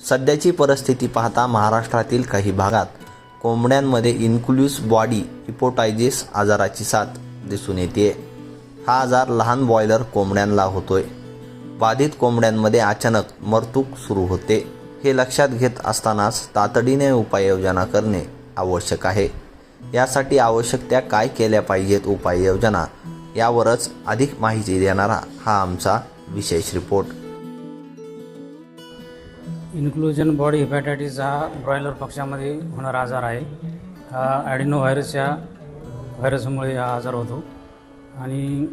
सध्याची परिस्थिती पाहता महाराष्ट्रातील काही भागात कोंबड्यांमध्ये इन्क्लूस बॉडी हिपोटायझिस आजाराची साथ दिसून येते. हा आजार लहान बॉयलर कोंबड्यांना होतोय. बाधित कोंबड्यांमध्ये अचानक मरतूक सुरू होते. हे लक्षात घेत असतानाच तातडीने उपाययोजना करणे आवश्यक आहे. यासाठी आवश्यक त्या काय केल्या पाहिजेत उपाययोजना यावरच अधिक माहिती देणारा हा आमचा विशेष रिपोर्ट इन्क्लुजन बॉडी हेपॅटायटिस हा ब्रॉयलर पक्ष्यामध्ये होणारा आजार आहे. हा ॲडिनो व्हायरसच्या व्हायरसमुळे हा आजार होतो. आणि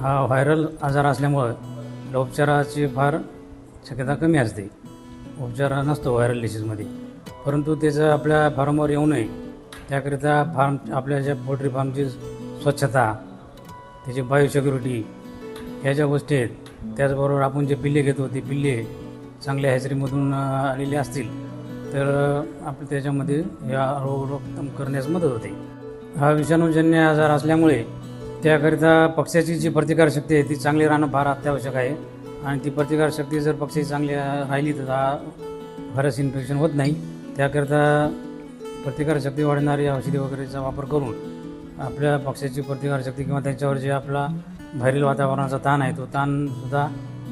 हा व्हायरल आजार असल्यामुळं उपचाराची फार शक्यता कमी असते. उपचार नसतो व्हायरल डिसीजमध्ये. परंतु त्याचं आपल्या फार्मवर येऊ नये त्याकरिता फार्म आपल्या ज्या पोल्ट्री फार्मची स्वच्छता त्याची बायोसिक्युरिटी ह्या ज्या गोष्टी आहेत त्याचबरोबर आपण जे पिल्ले घेतो ते पिल्ले चांगल्या हॅचरीमधून आलेले असतील तर अ, आपण त्याच्यामध्ये या रोग करण्यास मदत होते. हा विषाणूजन्य आजार असल्यामुळे त्याकरिता पक्ष्याची जी प्रतिकारशक्ती आहे ती चांगली राहणं फार अत्यावश्यक आहे. आणि ती प्रतिकारशक्ती जर पक्षी चांगली राहिली तर हा व्हायरस इन्फेक्शन होत नाही. त्याकरिता प्रतिकारशक्ती वाढणारी औषधी वगैरेचा वापर करून आपल्या पक्षाची प्रतिकारशक्ती किंवा त्याच्यावर जे आपला बाहेरील वातावरणाचा ताण आहे तो ताणसुद्धा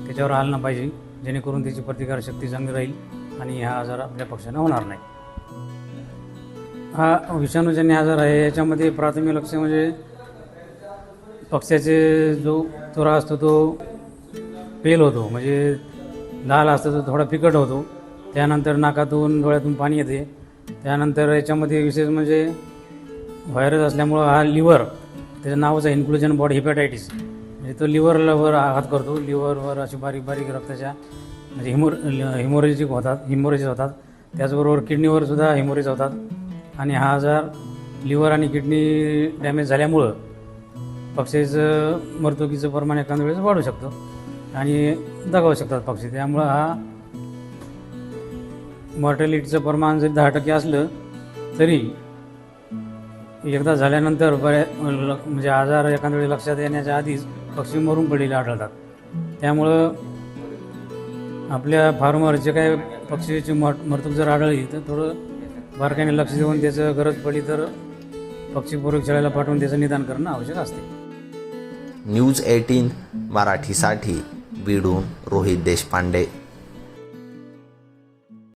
त्याच्यावर आला पाहिजे. जेणेकरून त्याची प्रतिकारशक्ती चांगली राहील आणि हा आजार आपल्या पक्षांना होणार नाही. हा विषाणूजन्य आजार आहे याच्यामध्ये प्राथमिक लक्ष म्हणजे पक्ष्याचे जो तुरा असतो तो पेल होतो म्हणजे लाल असतो तो थोडा फिकट होतो. त्यानंतर नाकातून डोळ्यातून पाणी येते. त्यानंतर याच्यामध्ये विशेष म्हणजे व्हायरस असल्यामुळं हा लिव्हर त्याचं नावच आहे इन्क्लुजन बॉडी हिपॅटायटिस म्हणजे तो लिव्हरला वर आघात करतो. लिव्हरवर अशी बारीक बारीक रक्ताच्या म्हणजे हिमो हिमोरेजिक होतात हिमोरेजिस होतात. त्याचबरोबर किडनीवर सुद्धा हिमोरेज होतात. आणि हा आजार लिव्हर आणि किडनी डॅमेज झाल्यामुळं पक्षीचं मर्तुकीचं प्रमाण एखाद्या वेळेस वाढू शकतं. आणि दगावू शकतात पक्षी. त्यामुळं हा मॉर्टॅलिटीचं प्रमाण जरी दहा टक्के असलं तरी एकदा झाल्यानंतर बऱ्या ल- म्हणजे आजार एखाद्या वेळी लक्षात येण्याच्या आधीच पक्षी मरून पडलेले आढळतात. त्यामुळं आपल्या फार्मर जे काय पक्षीची मर मरतूक जर आढळली तर थोडं बारकाईने लक्ष देऊन त्याचं गरज पडली तर पक्षी प्रयोगशाळेला पाठवून त्याचं निदान करणं आवश्यक असते. न्यूज एटीन मराठीसाठी बीडून रोहित देशपांडे.